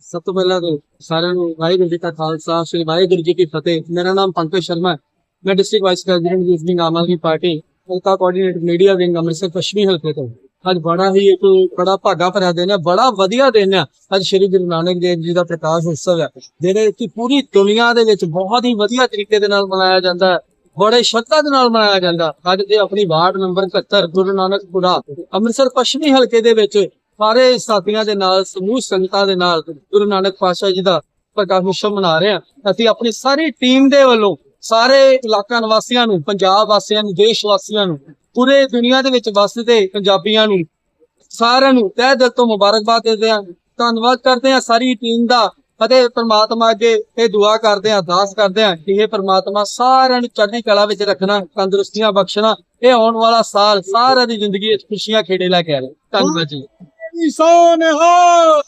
ਸਭ ਤੋਂ ਪਹਿਲਾਂ ਤਾਂ ਸਾਰਿਆਂ ਨੂੰ ਵਾਹਿਗੁਰੂ ਜੀ ਕਾ ਖਾਲਸਾ, ਸ੍ਰੀ ਵਾਹਿਗੁਰੂ ਜੀ ਕੀ ਫਤਿਹ। ਮੇਰਾ ਨਾਮ ਪੰਕਜ ਸ਼ਰਮਾ ਹੈ। ਮੈਂ district vice president youth Aam Aadmi party, ਹਲਕਾ ਕੋਆਰਡੀਨੇਟਰ ਮੀਡੀਆ ਵਿੰਗ ਅੰਮ੍ਰਿਤਸਰ ਪੱਛਮੀ ਹਲਕੇ ਤੋਂ। ਅੱਜ ਬੜਾ ਹੀ ਇੱਕ ਬੜਾ ਭਾਗਾ ਭਰਿਆ ਦਿਨ ਹੈ, ਬੜਾ ਵਧੀਆ ਦਿਨ ਹੈ। ਅੱਜ ਸ਼੍ਰੀ ਗੁਰੂ ਨਾਨਕ ਦੇਵ ਜੀ ਦਾ ਪ੍ਰਕਾਸ਼ ਉਤਸਵ ਹੈ। ਜਿਹੜੇ ਕਿ ਪੂਰੀ ਦੁਨੀਆ ਦੇ ਵਿੱਚ ਬਹੁਤ ਹੀ ਵਧੀਆ ਤਰੀਕੇ ਦੇ ਨਾਲ ਮਨਾਇਆ ਜਾਂਦਾ ਹੈ। ਬੜੇ ਸ਼ਰਧਾ ਦੇ ਨਾਲ ਮਨਾਇਆ ਜਾਂਦਾ ਅੱਜ ਦੇ ਆਪਣੀ ਵਾਰਡ ਨੰਬਰ 71 ਗੁਰੂ ਨਾਨਕ ਨਾਨਕਪੁਰਾ ਅੰਮ੍ਰਿਤਸਰ ਪੱਛਮੀ ਹਲਕੇ ਦੇ ਵਿੱਚ ਸਾਰੇ ਸਾਥੀਆਂ ਦੇ ਨਾਲ, ਸਮੂਹ ਸੰਗਤਾਂ ਦੇ ਨਾਲ, ਗੁਰੂ ਨਾਨਕ ਪਾਤਸ਼ਾਹ ਜੀ ਦਾ ਪ੍ਰਕਾਸ਼ ਉਤਸਵ ਮਨਾ ਰਹੇ ਹਾਂ। ਅਸੀਂ ਆਪਣੀ ਸਾਰੀ ਟੀਮ ਦੇ ਵੱਲੋਂ ਸਾਰੇ ਇਲਾਕਾ ਨਿਵਾਸੀਆਂ ਨੂੰ, ਪੰਜਾਬ ਵਾਸੀਆਂ ਨੂੰ, ਦੇਸ਼ ਵਾਸੀਆਂ ਨੂੰ, ਪੂਰੇ ਦੁਨੀਆ ਦੇ ਵਿੱਚ ਵਸਦੇ ਪੰਜਾਬੀਆਂ ਨੂੰ, ਸਾਰਿਆਂ ਨੂੰ ਤਹਿ ਦਿਲ ਤੋਂ ਮੁਬਾਰਕਬਾਦ ਦਿੰਦੇ ਹਾਂ। ਧੰਨਵਾਦ ਕਰਦੇ ਹਾਂ ਸਾਰੀ ਟੀਮ ਦਾ। ਅਤੇ ਪ੍ਰਮਾਤਮਾ ਅੱਗੇ ਇਹ ਦੁਆ ਕਰਦੇ ਹਾਂ, ਅਰਦਾਸ ਕਰਦੇ ਹਾਂ ਕਿ ਇਹ ਪ੍ਰਮਾਤਮਾ ਸਾਰਿਆਂ ਨੂੰ ਚੜ੍ਹਦੀ ਕਲਾ ਵਿੱਚ ਰੱਖਣਾ, ਤੰਦਰੁਸਤੀਆਂ ਬਖਸ਼ਣਾ। ਇਹ ਆਉਣ ਵਾਲਾ ਸਾਲ ਸਾਰਿਆਂ ਦੀ ਜ਼ਿੰਦਗੀ ਵਿੱਚ ਖੁਸ਼ੀਆਂ ਖੇੜੇ ਲੈ ਕੇ ਆਵੇ। ਧੰਨਵਾਦ ਜੀ। ਸੋਨਹਾ